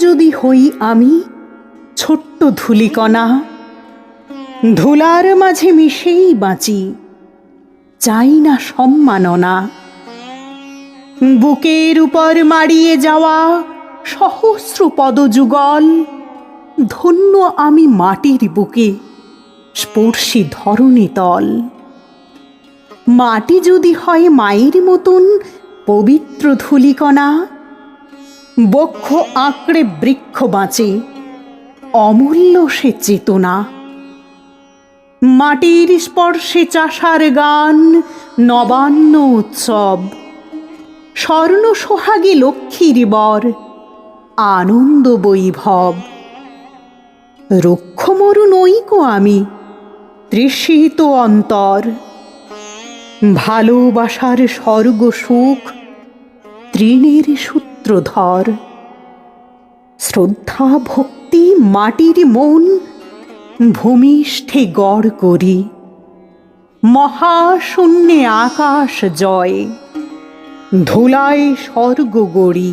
যদি হই আমি, ছোট্ট ধুলিকণা, ধুলার মাঝে মিশেই বাঁচি, চাই না সম্মাননা। বুকের উপর মারিয়ে যাওয়া সহস্র পদযুগল, ধন্য আমি মাটির বুকে স্পর্শী ধরণী তল। মাটি যদি হয় মায়ের মতন পবিত্র ধুলিকণা বক্ষ আঁকড়ে বৃক্ষ বাঁচে, অমূল্য সে চেতনা। মাটির স্পর্শে চাষার গান, নবান্ন উৎসব। স্বর্ণ সোহাগে লক্ষ্মীর বর, আনন্দ বৈভব। রক্ষমরু নৈক আমি, তৃষিত অন্তর। ভালোবাসার স্বর্গ সুখ, তৃণের সূত্রধর শ্রদ্ধা ভক্তি মাটির মন ভূমিষ্ঠে গড় করি। মহাশূন্যে আকাশ জয় ধুলায় স্বর্গ গড়ি।